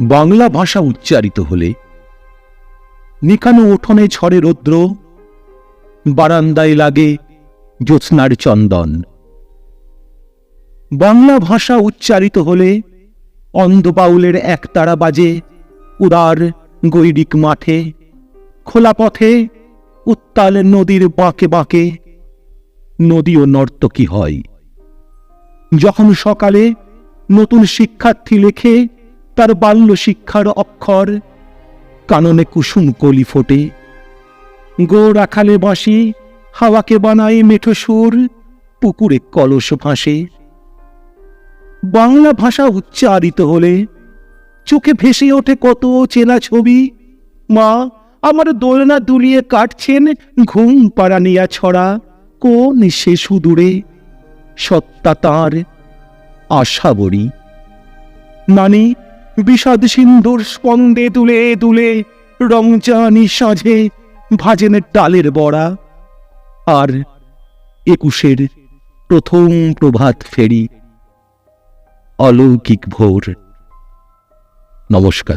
বাংলা ভাষা উচ্চারিত হলে নিকানো উঠোনে ছড়ে রৌদ্র, বারান্দায় লাগে জ্যোৎস্নার চন্দন। বাংলা ভাষা উচ্চারিত হলে অন্ধবাউলের একতারা বাজে উদার গৈরিক মাঠে, খোলা পথে উত্তাল নদীর বাঁকে বাঁকে নদীও নর্তকী হয়। যখন সকালে নতুন শিক্ষার্থী লেখে তার বাল্য শিক্ষার অক্ষর কাননে কুসুম কলি ফোটে। গো রাখালে বাঁশি, হাওয়াকে বানায় মেঠো সুর, পুকুরে কলস ভাসে। বাংলা ভাষা উচ্চারিত হলে চোখে ভেসে ওঠে কত চেনা ছবি। মা, আমার দোলনা দুলিয়ে কাটছেন ঘুম পাড়ানিয়া ছড়া, কোন সে সুদূরে? সত্তা তাঁর আশা বড়ি নানি বিষাদ সিন্ধুর স্পন্দে তুলে তুলে রংচানি সাজে ভাজেনের ডালের বড়া। আর একুশের প্রথম প্রভাত ফেরি, অলৌকিক ভোর। নমস্কার।